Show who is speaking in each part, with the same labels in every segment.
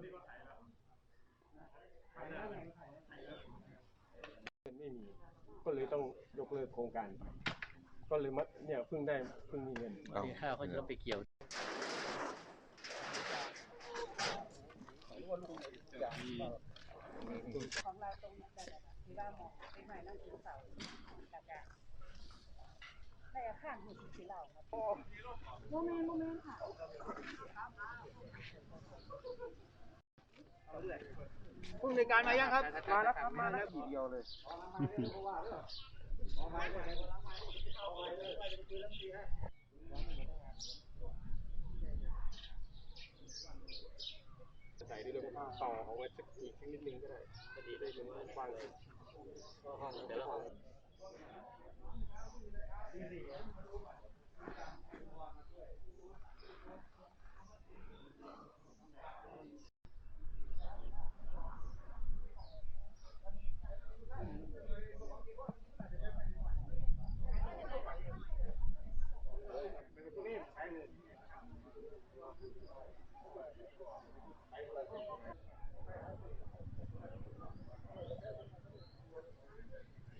Speaker 1: ไม่มี ก็เลยต้องยกเลิกโครงการไปก็เลยมาเนี่ยเพิ่งได้เพิ่งมีเงิน
Speaker 2: มีข้าวเขาจะต้องไปเกี่ยว
Speaker 3: ของเราตรงนี้แต่ละที่ว่าหมอเป็นใหม่นั่งกินเสาแล้วก็ได้อาข้างหุ่นสีเหล่าครับโมเมนต์โมเมนต์ค่ะ
Speaker 4: ผู้ในวยการมายังครับ มาแล้วครับ มาแล้วทีเดียวเลย
Speaker 1: ใส่ด้วยแล้วก็ต่อเอาไว้สักอีกสักนิดนึงก็ได้พอดีได้เป็นกว้างเลยก็ห้องแต่ละห้อง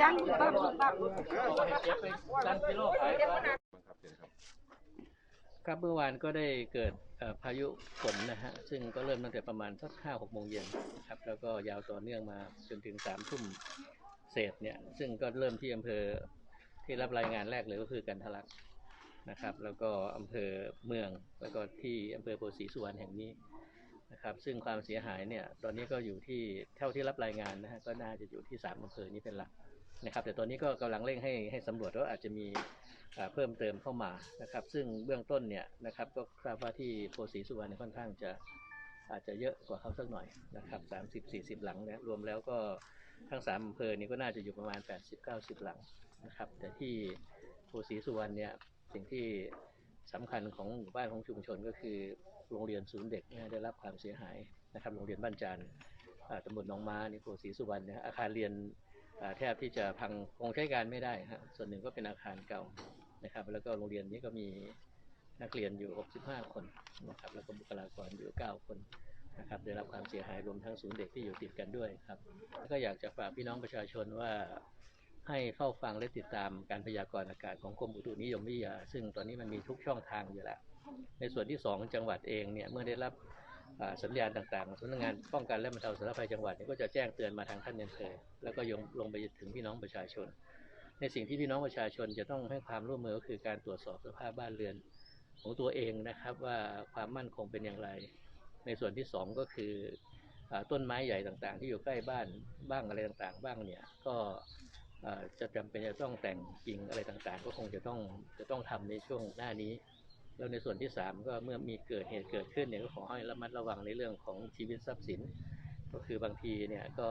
Speaker 3: จังบ้าบ้า
Speaker 2: ครับเมื่อวานก็ได้เกิดพายุฝนนะฮะ ซึ่งก็เริ่มตั้งแต่ประมาณสักห้าหกโมงเย็นครับ แล้วก็ยาวต่อเนื่องมาจนถึงสามทุ่มเศษเนี่ย ซึ่งก็เริ่มที่อำเภอที่รับรายงานแรกเลยก็คือกันทะลักนะครับ แล้วก็อำเภอเมือง แล้วก็ที่อำเภอโพธิสุวรรณแห่งนี้ นะครับ ซึ่งความเสียหายเนี่ย ตอนนี้ก็อยู่ที่เท่าที่รับรายงานนะฮะก็น่าจะอยู่ที่สามอำเภอนี้เป็นหลักนะครับ แต่ตอนนี้ก็กำลังเร่งให้ให้สำรวจว่าอาจจะมีเพิ่มเติมเข้ามานะครับ ซึ่งเบื้องต้นเนี่ยนะครับ ก็ทราบว่าที่โพธิ์ศรีสุวรรณค่อนข้างจะอาจจะเยอะกว่าเขาสักหน่อยนะครับสามสิบสี่สิบหลังเนี่ยรวมแล้วก็ทั้งสามอำเภอนี้ก็น่าจะอยู่ประมาณแปดสิบเก้าสิบหลังนะครับ แต่ที่โพธิ์ศรีสุวรรณเนี่ยสิ่งที่สำคัญของหมู่บ้านของชุมชนก็คือ โรงเรียนศูนย์เด็กได้รับความเสียหายนะครับโรงเรียนบ้านจานอ่าตำบลหนองม้านี่โพธิ์ศรีสุวรรณอาคารเรียนแทบที่จะพังคงใช้การไม่ได้ฮะส่วนหนึ่งก็เป็นอาคารเก่านะครับ แล้วก็โรงเรียนนี้ก็มีนักเรียนอยู่ 65 คนนะครับแล้วก็บุคลากรอยู่ 9 คนนะครับได้รับความเสียหายรวมทั้งศูนย์เด็กที่อยู่ติดกันด้วยครับแล้วก็อยากจะฝากพี่น้องประชาชนว่า ให้เฝ้าฟังและติดตามการพยากรณ์อากาศของกรมอุตุนิยมวิทยา ซึ่งตอนนี้มันมีทุกช่องทางอยู่แล้ว ในส่วนที่ 2 จังหวัดเองเนี่ยเมื่อได้รับสัญญาณต่างๆสำนักงานป้องกันและบรรเทาสาธารณภัยจังหวัดก็จะแจ้งเตือนมาทางท่านอำเภอแล้วก็ยงลงไปถึงพี่น้องประชาชน ในสิ่งที่พี่น้องประชาชนจะต้องให้ความร่วมมือก็คือการตรวจสอบสภาพบ้านเรือน ของตัวเองนะครับว่าความมั่นคงเป็นอย่างไร ในส่วนที่สองก็คืออต้นไม้ใหญ่ต่างๆ ที่อยู่ใกล้บ้านบ้างอะไรต่างๆ บ้างเนี่ยก็ จะจำเป็นจะต้องแต่งกิ่งอะไรต่างๆ ก็คงจะต้องจะต้องทำในช่วงหน้านี้ แล้วในส่วนที่สามก็เมื่อมีเกิดเหตุเกิดขึ้นเนี่ยก็ขอให้ระมัดระวังในเรื่องของชีวิตทรัพย์สิน ก็คือบางทีเนี่ยก็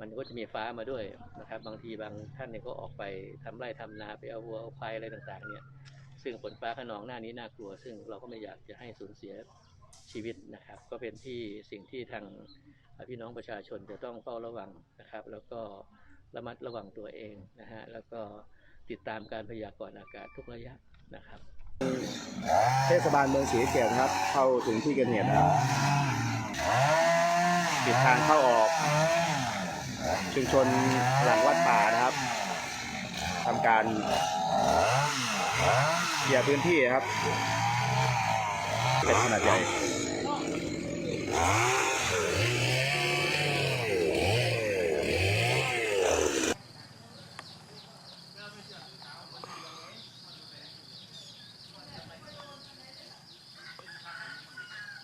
Speaker 2: มันก็จะมีฟ้ามาด้วยนะครับ บางทีบางท่านเนี่ยก็ออกไปทำไร่ทำนาไปเอาวัวเอาควายอะไรต่างๆ เนี่ย ซึ่งฝนฟ้าขนองหน้านี้น่ากลัว ซึ่งเราก็ไม่อยากจะให้สูญเสียชีวิตนะครับ ก็เป็นที่สิ่งที่ทางพี่น้องประชาชนจะต้องเฝ้าระวังนะครับ แล้วก็ ระมัดระวังตัวเองนะฮะแล้วก็ติดตามการพยากรณ์อากาศทุกระยะนะครับ
Speaker 4: เทศบาลเมืองศรีสะเกษครับ เข้าถึงที่เกิดเหตุแล้วปิดทางเข้าออก ชุมชนหลังวัดป่านะครับทำการเคลียร์พื้นที่ครับเป็นขนาดใหญ่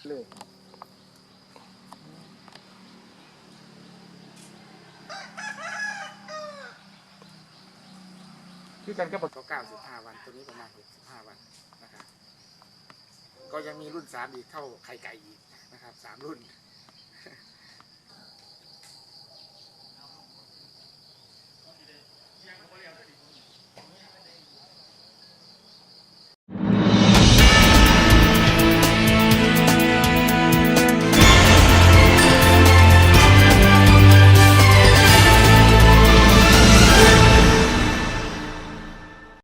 Speaker 5: ที่กันก็บอกเก้าสิบห้าวัน ตัวนี้ประมาณหกสิบห้าวันนะครับก็ยังมีรุ่นสามอีกเท่าไข่ไก่อีกนะครับครับสามรุ่น